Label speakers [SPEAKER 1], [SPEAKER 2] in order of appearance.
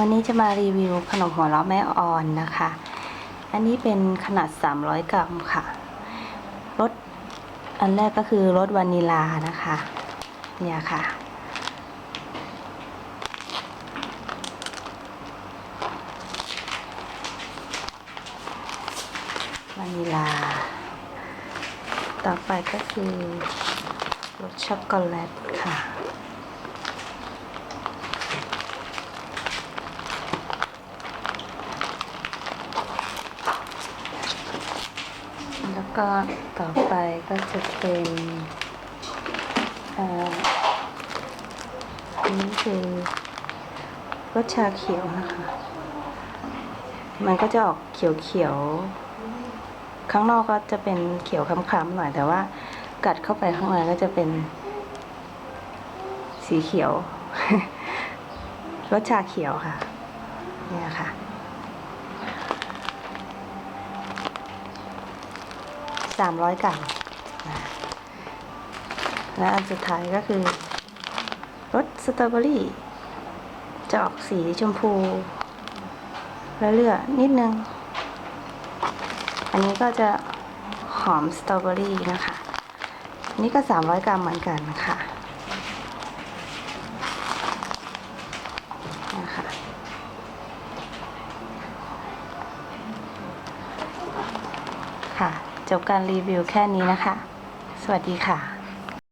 [SPEAKER 1] วันนี้จะมารีวิวขนมหัวเราะแม่ออนนะคะ อันนี้เป็นขนาด 300 กรัมค่ะ รสอันแรกก็คือรสวานิลานะคะ เนี่ยค่ะ วานิลา ต่อไปก็คือรสช็อกโกแลตค่ะ แล้ว ก็ต่อไปก็จะเป็นอันนี้คือรสชาเขียวนะคะ มันก็จะออกเขียวๆ ข้างนอกก็จะเป็นเขียวคล้ำๆหน่อยแต่ว่ากัดเข้าไปข้างในก็จะเป็น สีเขียว รสชาเขียวค่ะ เนี่ยค่ะ สามร้อยกรัมและอันสุดท้ายก็คือรสสตรอเบอรี่จะออกสีชมพูและเลือดนิดนึง อันนี้ก็จะหอมสตรอเบอรี่นะคะนนี้ก็สามร้อยกรัมเหมือนกันค่ะนะคะค่ะ จบการรีวิวแค่นี้นะคะ สวัสดีค่ะ